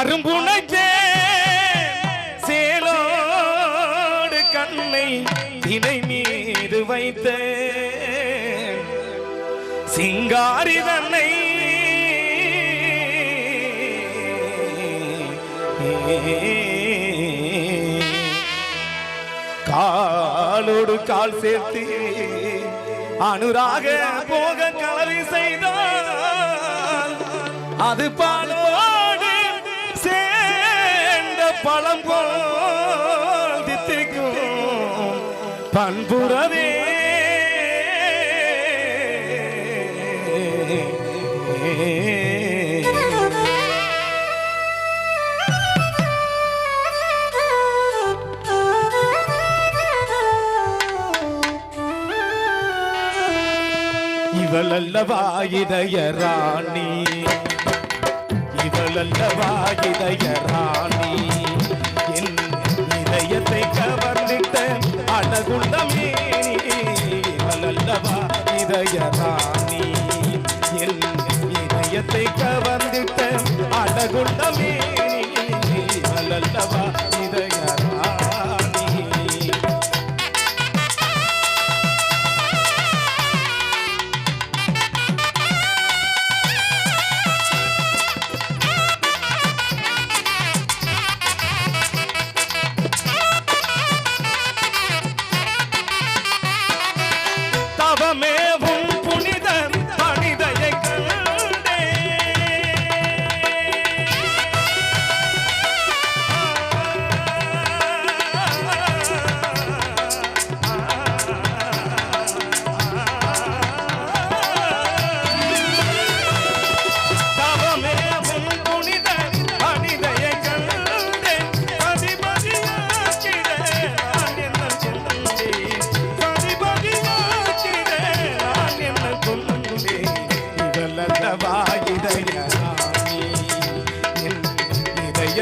அரும்புணச்சே சேலோடு கண்ணை தினை மீது வைத்த. சிங்காரி தன்னை காலோடு கால் சேர்த்து அனுராக போக கலரி செய்தால் அது பாலோ பழம் போல் தித்திக்கும் பண்புறதே இவள் இதய ராணி. இவளல்லவா இதய ராணி. இதயராணி என் இதயத்தை கவர்ந்திட்ட அழகுண்டமே மேனி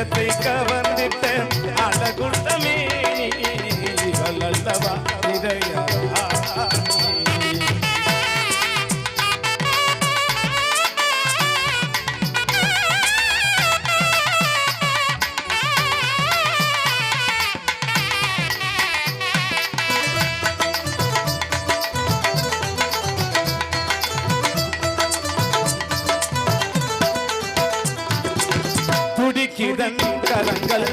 இதயத்தை கவர்ந்திட்ட அழகுண்டமே இதல்லவா இதயா துடிக்கிதன் கரங்கள்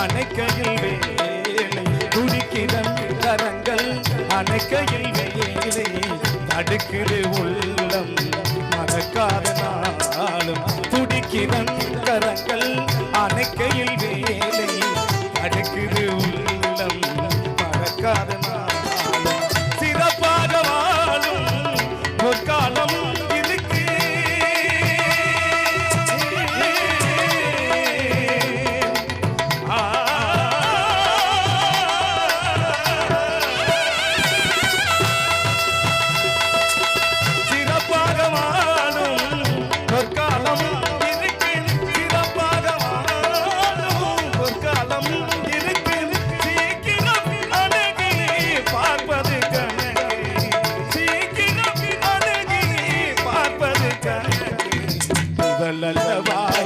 அணைக்கையில் வேலை துடிக்கிதன் கரங்கள் அணைக்கையில் வேலை தடுக்குது உள்ளம் மறக்காத நாளும். துடிக்கிதன் கரங்கள் அணைக்கையில் வேலை சீக்கிரம்